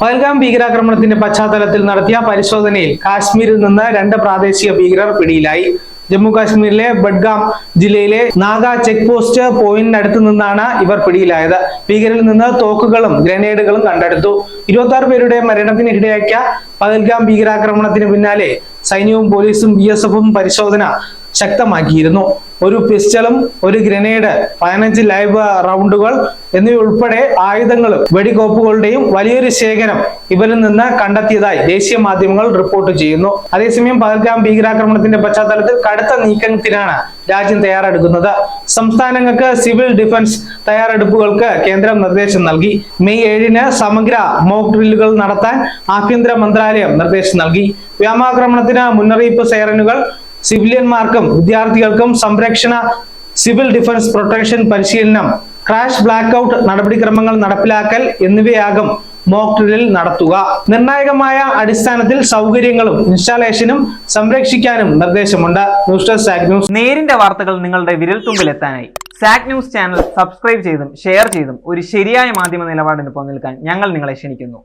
പഹൽഗാം ഭീകരാക്രമണത്തിന്റെ പശ്ചാത്തലത്തിൽ നടത്തിയ പരിശോധനയിൽ കാശ്മീരിൽ നിന്ന് രണ്ട് പ്രാദേശിക ഭീകരർ പിടിയിലായി. ജമ്മു കാശ്മീരിലെ ബഡ്ഗാം ജില്ലയിലെ നാഗ ചെക്ക് പോസ്റ്റ് പോയിന്റിനടുത്ത് നിന്നാണ് ഇവർ പിടിയിലായത്. ഭീകരിൽ നിന്ന് തോക്കുകളും ഗ്രനേഡുകളും കണ്ടെടുത്തു. ഇരുപത്തി ആറ് പേരുടെ മരണത്തിന് ഇടയാക്കിയ പഹൽഗാം ഭീകരാക്രമണത്തിന് പിന്നാലെ സൈന്യവും പോലീസും ബി പരിശോധന ശക്തമാക്കിയിരുന്നു. ഒരു പിസ്റ്റളും ഒരു ഗ്രനേഡ് പതിനഞ്ച് ലൈവ് റൗണ്ടുകൾ എന്നിവയുൾപ്പെടെ ആയുധങ്ങളും വെടിക്കോപ്പുകളുടെയും വലിയൊരു ശേഖരം ഇവരിൽ നിന്ന് കണ്ടെത്തിയതായി ദേശീയ മാധ്യമങ്ങൾ റിപ്പോർട്ട് ചെയ്യുന്നു. അതേസമയം പഹൽഗാം ഭീകരാക്രമണത്തിന്റെ പശ്ചാത്തലത്തിൽ കടുത്ത നീക്കത്തിനാണ് രാജ്യം തയ്യാറെടുക്കുന്നത്. സംസ്ഥാനങ്ങൾക്ക് സിവിൽ ഡിഫൻസ് തയ്യാറെടുപ്പുകൾക്ക് കേന്ദ്രം നിർദ്ദേശം നൽകി. മെയ് ഏഴിന് സമഗ്ര മോക്ക് ഡ്രില്ലുകൾ നടത്താൻ ആഭ്യന്തര മന്ത്രാലയം നിർദ്ദേശം നൽകി. വ്യോമാക്രമണത്തിന് മുന്നറിയിപ്പ് സൈറനുകൾ സിവിലിയന്മാർക്കും വിദ്യാർത്ഥികൾക്കും സംരക്ഷണ സിവിൽ ഡിഫൻസ് പ്രൊട്ടക്ഷൻ പരിശീലനം ക്രാഷ് ബ്ലാക്ക് ഔട്ട് നടപടിക്രമങ്ങൾ നടപ്പിലാക്കൽ എന്നിവയാകും മോക്ക് ഡ്രില്ലിൽ നടത്തുക. നിർണായകമായ അടിസ്ഥാനത്തിൽ സൗകര്യങ്ങളും ഇൻസ്റ്റാളേഷനും സംരക്ഷിക്കാനും നിർദ്ദേശമുണ്ട്. ന്യൂസ് ഡെസ്ക് ന്യൂസ് നേരിന്റെ വാർത്തകൾ നിങ്ങളുടെ വിരൽത്തുമ്പിൽ എത്താനായി സാക് ന്യൂസ് ചാനൽ സബ്സ്ക്രൈബ് ചെയ്തും ഷെയർ ചെയ്തും ഒരു ശരിയായ മാധ്യമ നിലപാടിന് പോകാൻ ഞങ്ങൾ നിങ്ങളെ ക്ഷണിക്കുന്നു.